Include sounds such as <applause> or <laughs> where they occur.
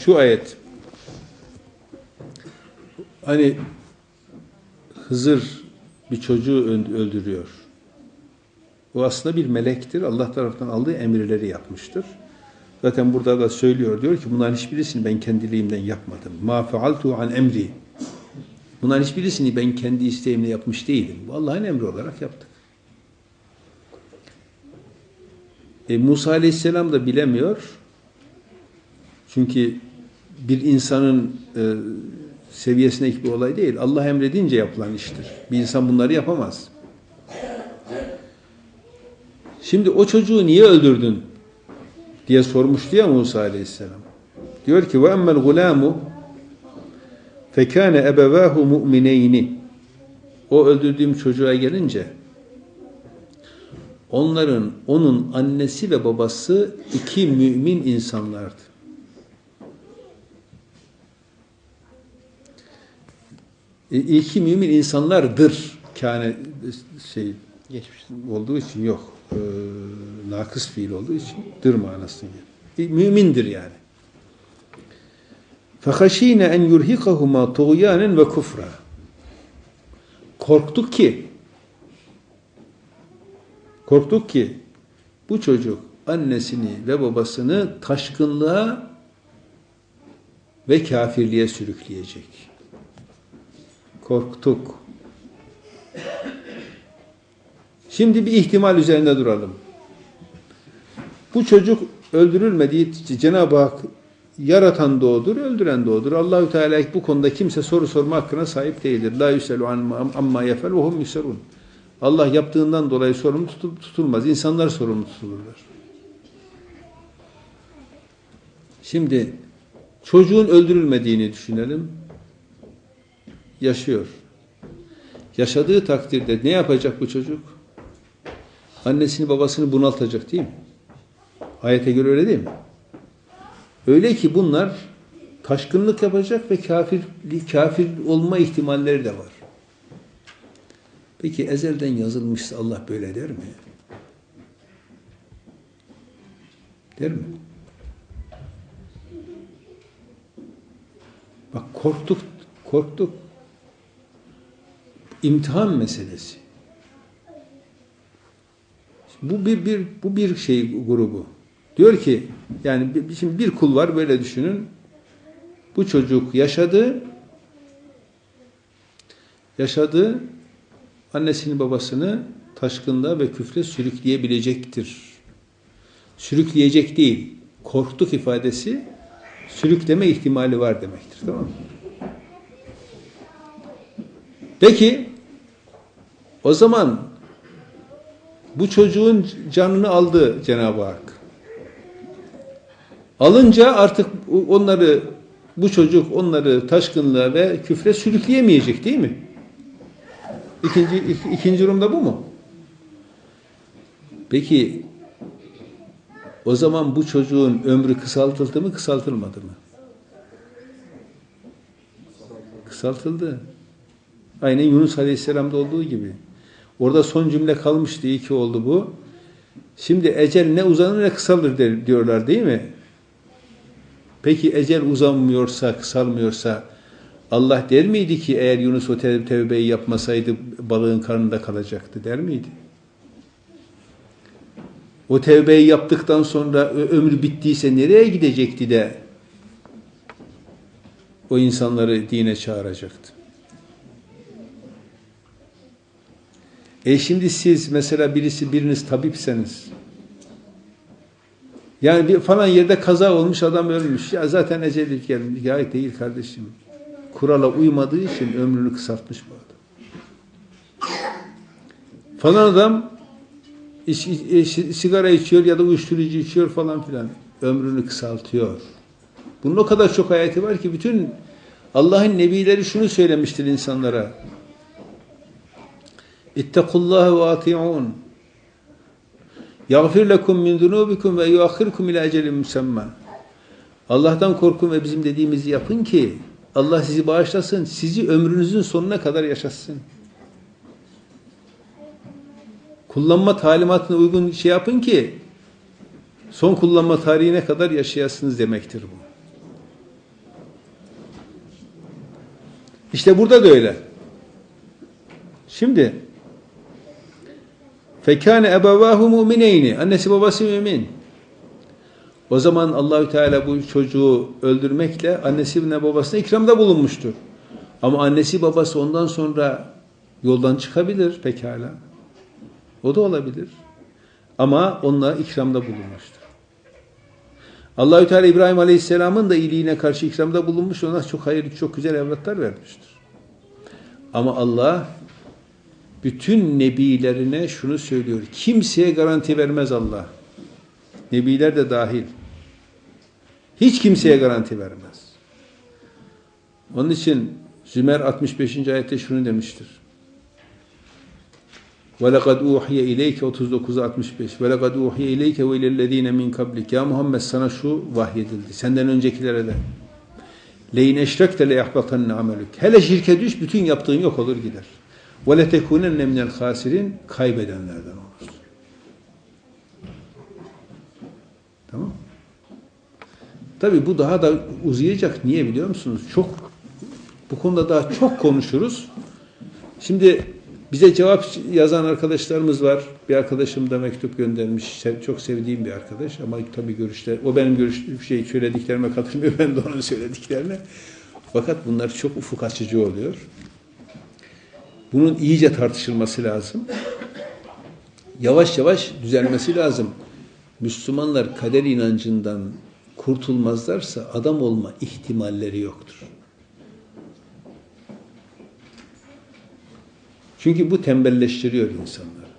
Şu ayet. Hani Hızır bir çocuğu öldürüyor. O aslında bir melektir. Allah tarafından aldığı emirleri yapmıştır. Zaten burada da söylüyor. Diyor ki bunların hiçbirisini ben kendiliğimden yapmadım. Ma fealtu an emri. Bunların hiçbirisini ben kendi isteğimle yapmış değilim. Bu Allah'ın emri olarak yaptık. E, Musa Aleyhisselam da bilemiyor. Çünkü bir insanın e, seviyesindeki bir olay değil. Allah emredince yapılan iştir. Bir insan bunları yapamaz. Şimdi o çocuğu niye öldürdün diye sormuştu ya Musa Aleyhisselam. Diyor ki emmel gulamu fekâne ebevâhu mu'mineyni o öldürdüğüm çocuğa gelince onların onun annesi ve babası iki mümin insanlardı. E, iki mümin insanlardır. Kâne şey Geçmiş. olduğu için yok. Ee, nakıs fiil olduğu için dır manasını geliyor. E, mümindir yani. فَخَش۪ينَ en يُرْهِقَهُمَا طُغْيَانًا ve kufra. Korktuk ki korktuk ki bu çocuk annesini ve babasını taşkınlığa ve kafirliğe sürükleyecek. Korktuk. Şimdi bir ihtimal üzerinde duralım. Bu çocuk öldürülmediği Cenab-ı Hak yaratan doğudur, öldüren doğudur. Allahü Teala bu konuda kimse soru sorma hakkına sahip değildir. La yuselu amma yefel ve hum yuserun. Allah yaptığından dolayı sorumlu tutul- tutulmaz. İnsanlar sorumlu tutulurlar. Şimdi çocuğun öldürülmediğini düşünelim. Yaşıyor. Yaşadığı takdirde ne yapacak bu çocuk? Annesini babasını bunaltacak değil mi? Ayete göre öyle değil mi? Öyle ki bunlar taşkınlık yapacak ve kafir, kafir olma ihtimalleri de var. Peki ezelden yazılmışsa Allah böyle der mi? Der mi? Bak korktuk, korktuk. İmtihan meselesi. Bu bir, bir bu bir şey grubu. Diyor ki yani şimdi bir kul var böyle düşünün. Bu çocuk yaşadı yaşadı annesini babasını taşkınlığa ve küfre sürükleyebilecektir. Sürükleyecek değil. Korktuk ifadesi sürükleme ihtimali var demektir. Tamam mı? Peki o zaman bu çocuğun canını aldı Cenab-ı Hak. Alınca artık onları bu çocuk onları taşkınlığa ve küfre sürükleyemeyecek değil mi? İkinci, ik- ikinci durumda bu mu? Peki o zaman bu çocuğun ömrü kısaltıldı mı kısaltılmadı mı? Kısaltıldı. Aynen Yunus Aleyhisselam'da olduğu gibi. Orada son cümle kalmıştı. İyi ki oldu bu. Şimdi ecel ne uzanır ne kısalır der- diyorlar değil mi? Peki ecel uzanmıyorsa, kısalmıyorsa Allah der miydi ki eğer Yunus o tev- tevbeyi yapmasaydı balığın karnında kalacaktı der miydi? O tevbeyi yaptıktan sonra ömrü bittiyse nereye gidecekti de o insanları dine çağıracaktı? E şimdi siz mesela birisi biriniz tabipseniz yani bir falan yerde kaza olmuş adam ölmüş. Ya zaten eceli gelmiş. Ya değil kardeşim. Kurala uymadığı için ömrünü kısaltmış bu adam. Falan adam iç- iç- sigara içiyor ya da uyuşturucu içiyor falan filan. Ömrünü kısaltıyor. Bunun o kadar çok ayeti var ki bütün Allah'ın nebileri şunu söylemiştir insanlara. İttekullaha ve ati'un. Yağfir lekum min zunubikum ve yuakhirkum ila ecelin musamma. Allah'tan korkun ve bizim dediğimizi yapın ki Allah sizi bağışlasın, sizi ömrünüzün sonuna kadar yaşatsın. Kullanma talimatına uygun şey yapın ki son kullanma tarihine kadar yaşayasınız demektir bu. İşte burada da öyle. Şimdi fekâne ebevâhu mu'mineyni. Annesi babası mümin. O zaman Allahü Teala bu çocuğu öldürmekle annesi ve babasına ikramda bulunmuştur. Ama annesi babası ondan sonra yoldan çıkabilir pekala. O da olabilir. Ama onunla ikramda bulunmuştur. Allahü Teala İbrahim Aleyhisselam'ın da iyiliğine karşı ikramda bulunmuş. Ona çok hayırlı, çok güzel evlatlar vermiştir. Ama Allah bütün nebilerine şunu söylüyor. Kimseye garanti vermez Allah. Nebiler de dahil. Hiç kimseye garanti vermez. Onun için Zümer 65. ayette şunu demiştir. وَلَقَدْ اُوحِيَ اِلَيْكَ 39'a 65 وَلَقَدْ اُوحِيَ اِلَيْكَ وَاِلَى الَّذ۪ينَ مِنْ قَبْلِكَ Ya Muhammed sana şu vahyedildi. Senden öncekilere de. لَيْنْ اَشْرَكْتَ لَيَحْبَطَنَّ عَمَلُكَ Hele şirke düş, bütün yaptığın yok olur gider. وَلَتَكُونَنَّ مِنَ الْخَاسِرِينَ Kaybedenlerden olursun. Tamam Tabi bu daha da uzayacak. Niye biliyor musunuz? Çok bu konuda daha çok konuşuruz. Şimdi bize cevap yazan arkadaşlarımız var. Bir arkadaşım da mektup göndermiş. Çok sevdiğim bir arkadaş ama tabii görüşler, o benim görüş şey söylediklerime katılmıyor. <laughs> Ben de onun söylediklerine. Fakat bunlar çok ufuk açıcı oluyor. Bunun iyice tartışılması lazım. Yavaş yavaş düzelmesi lazım. Müslümanlar kader inancından kurtulmazlarsa adam olma ihtimalleri yoktur. Çünkü bu tembelleştiriyor insanları.